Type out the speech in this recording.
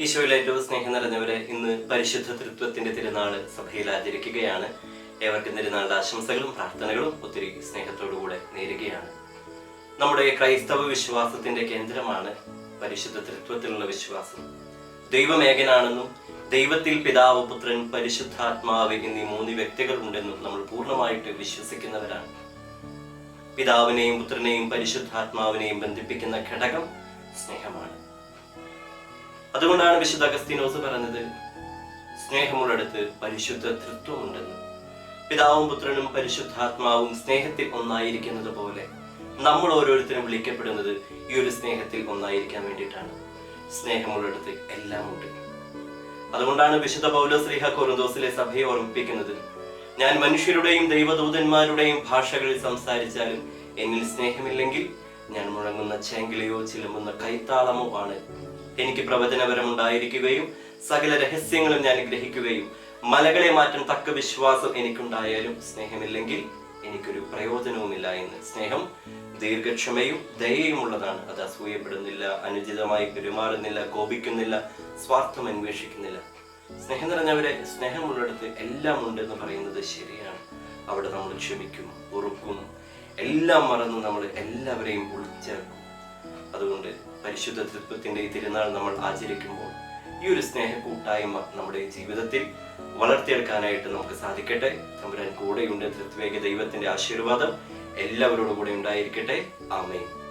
ഈശോയിൽ ഏറ്റവും സ്നേഹം നിറഞ്ഞവരെ ഇന്ന് പരിശുദ്ധ തൃത്വത്തിന്റെ തിരുനാൾ സഭയിൽ ആചരിക്കുകയാണ്. ഏവർക്കും തിരുനാളിന്റെ ആശംസകളും പ്രാർത്ഥനകളും ഒത്തിരി സ്നേഹത്തോടുകൂടെ നേരുകയാണ്. നമ്മുടെ ക്രൈസ്തവ വിശ്വാസത്തിന്റെ കേന്ദ്രമാണ് പരിശുദ്ധ തൃത്വത്തിലുള്ള വിശ്വാസം. ദൈവമേകനാണെന്നും ദൈവത്തിൽ പിതാവ് പുത്രൻ പരിശുദ്ധാത്മാവ് എന്നീ മൂന്ന് വ്യക്തികൾ ഉണ്ടെന്നും നമ്മൾ പൂർണമായിട്ട് വിശ്വസിക്കുന്നവരാണ്. പിതാവിനെയും പുത്രനെയും പരിശുദ്ധാത്മാവിനെയും ബന്ധിപ്പിക്കുന്ന ഘടകം സ്നേഹമാണ്. അതുകൊണ്ടാണ് വിശുദ്ധ അഗസ്തീനോസ് പറഞ്ഞത് സ്നേഹമുള്ളിടത്ത് പരിശുദ്ധ തൃത്വമുണ്ടെന്ന്. പിതാവും പുത്രനും പരിശുദ്ധാത്മാവും സ്നേഹത്തിൽ ഒന്നായിരിക്കുന്നത് പോലെ നമ്മൾ ഓരോരുത്തരും വിളിക്കപ്പെടുന്നത് ഈ ഒരു സ്നേഹത്തിൽ ഒന്നായിരിക്കാൻ വേണ്ടിയിട്ടാണ്. സ്നേഹമുള്ളിടത്ത് എല്ലാം ഉണ്ട്. അതുകൊണ്ടാണ് വിശുദ്ധ പൗലോ ശ്രീഹ കൊറുന്തോസിലെ സഭയെ ഓർമ്മിപ്പിക്കുന്നത് ഞാൻ മനുഷ്യരുടെയും ദൈവദൂതന്മാരുടെയും ഭാഷകളിൽ സംസാരിച്ചാലും എന്നിൽ സ്നേഹമില്ലെങ്കിൽ ഞാൻ മുഴങ്ങുന്ന ചേങ്കിലയോ ചിലമ്പുന്ന കൈത്താളമോ ആണ്. എനിക്ക് പ്രവചനപരമുണ്ടായിരിക്കുകയും സകല രഹസ്യങ്ങളും ഞാൻ ഗ്രഹിക്കുകയും മലകളെ മാറ്റാൻ തക്ക വിശ്വാസം എനിക്കുണ്ടായാലും സ്നേഹമില്ലെങ്കിൽ എനിക്കൊരു പ്രയോജനവുമില്ല എന്ന്. സ്നേഹം ദീർഘക്ഷമയും ദയയും ഉള്ളതാണ് അത് അസൂയപ്പെടുന്നില്ല അനുചിതമായി പെരുമാറുന്നില്ല കോപിക്കുന്നില്ല സ്വാർത്ഥം അന്വേഷിക്കുന്നില്ല. സ്നേഹം നിറഞ്ഞവരെ സ്നേഹമുള്ളിടത്ത് എല്ലാം ഉണ്ടെന്ന് പറയുന്നത് ശരിയാണ്. അവിടെ നമ്മൾ ക്ഷമിക്കും ഉറുക്കും. എല്ലാം മറന്ന് നമ്മൾ എല്ലാവരെയും ഉൾച്ചേർക്കും അതുകൊണ്ട് പരിശുദ്ധ തൃത്വത്തിന്റെ ഈ തിരുനാൾ നമ്മൾ ആചരിക്കുമ്പോൾ ഈ ഒരു സ്നേഹ കൂട്ടായ്മ നമ്മുടെ ജീവിതത്തിൽ വളർത്തിയെടുക്കാനായിട്ട് നമുക്ക് സാധിക്കട്ടെ. തമ്പുരാൻ കൂടെയുണ്ട് തൃത്വേക ദൈവത്തിന്റെ ആശീർവാദം എല്ലാവരോടും കൂടെ ഉണ്ടായിരിക്കട്ടെ. ആമേൻ.